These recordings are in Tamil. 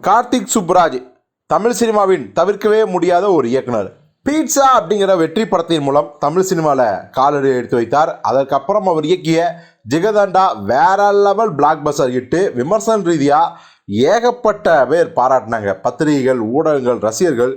கார்த்திக் சுப்ராஜ் தமிழ் சினிமாவின் தவிர்க்கவே முடியாத ஒரு இயக்குனர். பீட்சா அப்படிங்கிற வெற்றி படத்தின் மூலம் தமிழ் சினிமாவில் காலடி எடுத்து வைத்தார். அதற்கப்புறம் அவர் இயக்கிய ஜிகதண்டா வேற லெவல் பிளாக் பஸ்டர் இட்டு விமர்சன ரீதியாக ஏகப்பட்ட பேர் பாராட்டினாங்க. பத்திரிகைகள் ஊடகங்கள் ரசிகர்கள்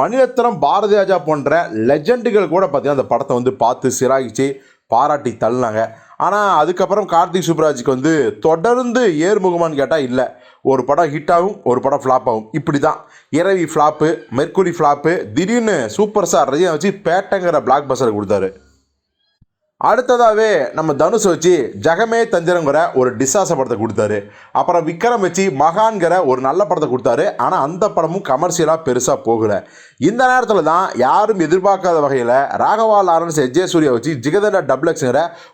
மணிரத்னம் பாரதி ராஜா போன்ற லெஜண்டுகள் கூட பார்த்தீங்கன்னா அந்த படத்தை வந்து பார்த்து சிராகிச்சு பாராட்டி தள்ளினாங்க. ஆனால் அதுக்கப்புறம் கார்த்திக் சுப்ராஜுக்கு வந்து தொடர்ந்து ஏர்முகமானு கேட்டால் இல்லை. ஒரு படம் ஹிட் ஆகும் ஒரு படம் ஃப்ளாப் ஆகும். இப்படி தான் இரவி ஃப்ளாப்பு மெர்க்குரி ஃப்ளாப்பு திடீர்னு சூப்பர் ஸ்டார் ரஜினை வச்சு பேட்டைங்கிற பிளாக் பஸ்டர் கொடுத்தாரு. அடுத்ததாகவே நம்ம தனுஷ் வச்சு ஜகமே தந்திரங்கிற ஒரு டிசாச படத்தை கொடுத்தாரு. அப்புறம் விக்ரம் வச்சு மகான்கிற ஒரு நல்ல படத்தை கொடுத்தாரு. ஆனால் அந்த படமும் கமர்ஷியலாக பெருசாக போகலை. இந்த நேரத்தில் தான் யாரும் எதிர்பார்க்காத வகையில் ராகவா லாரன்ஸ் எஜே சூர்யா வச்சு ஜிகதண்டா டபுள்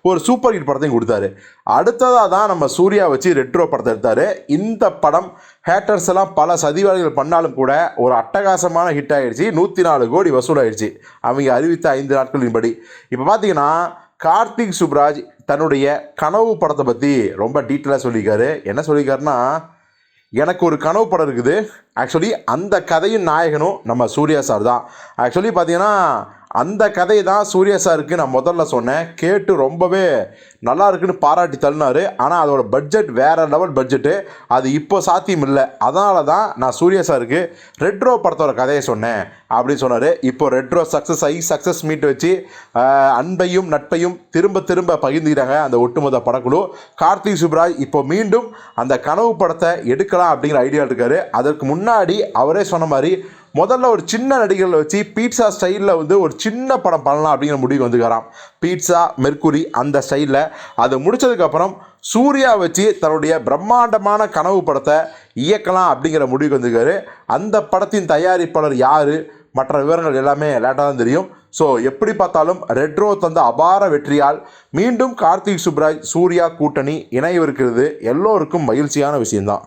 ஒரு சூப்பர் ஹிட் படத்தையும் கொடுத்தாரு. அடுத்ததாக தான் நம்ம சூர்யா வச்சு ரெட்ரோ படத்தை எடுத்தார். இந்த படம் ஹேட்டர்ஸ் எல்லாம் பல சதிவாளிகள் பண்ணாலும் கூட ஒரு அட்டகாசமான ஹிட் ஆகிடுச்சு நூற்றி நாலு கோடி வசூலாயிடுச்சு. அவங்க அறிவித்த ஐந்து நாட்களின்படி. இப்போ பார்த்தீங்கன்னா கார்த்திக் சுப்ராஜ் தன்னுடைய கனவு படத்தை பற்றி ரொம்ப டீட்டெயிலாக சொல்லியிருக்காரு. என்ன சொல்லியிருக்காருன்னா எனக்கு ஒரு கனவு படம் இருக்குது. ஆக்சுவலி அந்த கதையும் நாயகனும் நம்ம சூர்யா சார் தான். ஆக்சுவலி பார்த்தீங்கன்னா அந்த கதை தான் சூர்யா சாருக்கு நான் முதல்ல சொன்னேன். கேட்டு ரொம்பவே நல்லா இருக்குன்னு பாராட்டி தள்ளினார். ஆனால் அதோட பட்ஜெட் வேறு லெவல் பட்ஜெட்டு அது இப்போ சாத்தியம் இல்லை. அதனால தான் நான் சூர்யா சாருக்கு ரெட்ரோ படத்தோட கதையை சொன்னேன் அப்படின்னு சொன்னார். இப்போ ரெட்ரோ சக்ஸஸ் ஆகி சக்ஸஸ் மீட் வச்சு அன்பையும் நட்பையும் திரும்ப திரும்ப பகிர்ந்துக்கிறாங்க அந்த ஒட்டுமொத்த படக்குழு. கார்த்திக் சுப்ராஜ் இப்போ மீண்டும் அந்த கனவு படத்தை எடுக்கலாம் அப்படிங்கிற ஐடியா இருக்காரு. அதற்கு முன்னாடி அவரே சொன்ன மாதிரி முதல்ல ஒரு சின்ன நடிகர்களை வச்சு பீட்சா ஸ்டைலில் வந்து ஒரு சின்ன படம் பண்ணலாம் அப்படிங்கிற முடிவு வந்துக்கிறான் பீட்சா மெர்க்குரி அந்த ஸ்டைலில் அது முடித்ததுக்கப்புறம் சூர்யா வச்சு தன்னுடைய பிரம்மாண்டமான கனவு படத்தை இயக்கலாம் அப்படிங்கிற முடிவுக்கு வந்திருக்காரு. அந்த படத்தின் தயாரிப்பாளர் யார்? மற்ற விவரங்கள் எல்லாமே லேட்டாக தான் தெரியும். ஸோ எப்படி பார்த்தாலும் ரெட்ரோ தந்த அபார வெற்றியால் மீண்டும் கார்த்திக் சுப்ராஜ் சூர்யா கூட்டணி இணையவிருக்கிறது. எல்லோருக்கும் மகிழ்ச்சியான விஷயம்தான்.